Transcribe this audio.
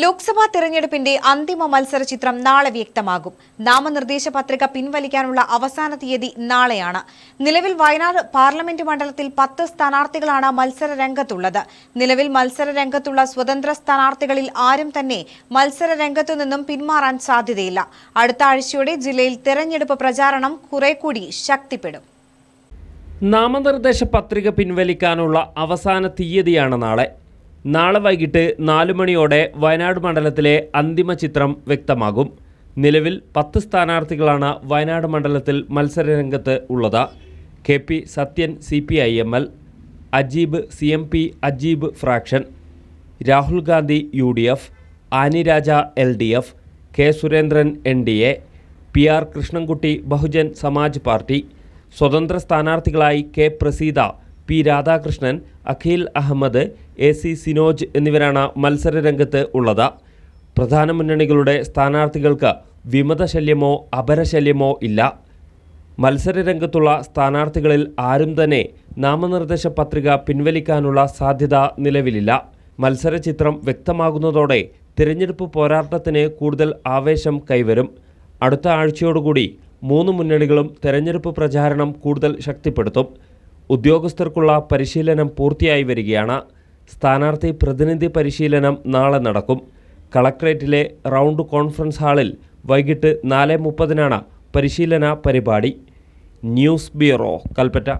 ലോക്സഭാ തെരഞ്ഞെടുപ്പിന്റെ അന്തിമ മത്സര ചിത്രം നാളെ വ്യക്തമാകും. നാമനിർദ്ദേശ പത്രിക പിൻവലിക്കാനുള്ള അവസാന തീയതി നാളെയാണ്. നിലവിൽ വയനാട് പാർലമെന്റ് മണ്ഡലത്തിൽ പത്ത് സ്ഥാനാർത്ഥികളാണ് മത്സര രംഗത്തുള്ളത്. നിലവിൽ മത്സര രംഗത്തുള്ള സ്വതന്ത്ര സ്ഥാനാർത്ഥികളിൽ ആരും തന്നെ മത്സര രംഗത്തു നിന്നും പിന്മാറാൻ സാധ്യതയില്ല. അടുത്ത ആഴ്ചയോടെ ജില്ലയിൽ തെരഞ്ഞെടുപ്പ് പ്രചാരണം കുറെ കൂടി ശക്തിപ്പെടും. നാമനിർദ്ദേശ പത്രിക പിൻവലിക്കാനുള്ള അവസാന തീയതിയാണ് നാളെ. നാളെ വൈകിട്ട് നാലു മണിയോടെ വയനാട് മണ്ഡലത്തിലെ അന്തിമ ചിത്രം വ്യക്തമാകും. നിലവിൽ പത്ത് സ്ഥാനാർത്ഥികളാണ് വയനാട് മണ്ഡലത്തിൽ മത്സരരംഗത്ത് ഉള്ളത്. K P Sathyan C P I M L Ajeeb C M P Ajeeb fraction Rahul Gandhi U D F Annie Raja L D F K Surendran N D A P R Krishnankutty Bahujan Samaj Party സ്വതന്ത്ര സ്ഥാനാർത്ഥികളായി K Praseetha P Radhakrishnan Akhil Ahammed A C Sinoj എന്നിവരാണ് മത്സരരംഗത്ത് ഉള്ളത്. പ്രധാന മുന്നണികളുടെ സ്ഥാനാർത്ഥികൾക്ക് വിമതശല്യമോ അപരശല്യമോ ഇല്ല. മത്സരരംഗത്തുള്ള സ്ഥാനാർത്ഥികളിൽ ആരും തന്നെ നാമനിർദ്ദേശ പത്രിക പിൻവലിക്കാനുള്ള സാധ്യത നിലവിലില്ല. മത്സര ചിത്രം വ്യക്തമാകുന്നതോടെ തിരഞ്ഞെടുപ്പ് പോരാട്ടത്തിന് കൂടുതൽ ആവേശം കൈവരും. അടുത്ത ആഴ്ചയോടുകൂടി മൂന്ന് മുന്നണികളും തെരഞ്ഞെടുപ്പ് പ്രചാരണം കൂടുതൽ ശക്തിപ്പെടുത്തും. ഉദ്യോഗസ്ഥർക്കുള്ള പരിശീലനം പൂർത്തിയായി വരികയാണ്. സ്ഥാനാർത്ഥി പ്രതിനിധി പരിശീലനം നാളെ നടക്കും. കളക്ട്രേറ്റിലെ റൗണ്ട് കോൺഫറൻസ് ഹാളിൽ വൈകിട്ട് നാല് മുപ്പതിനാണ് പരിശീലന പരിപാടി. News bureau Kalpetta.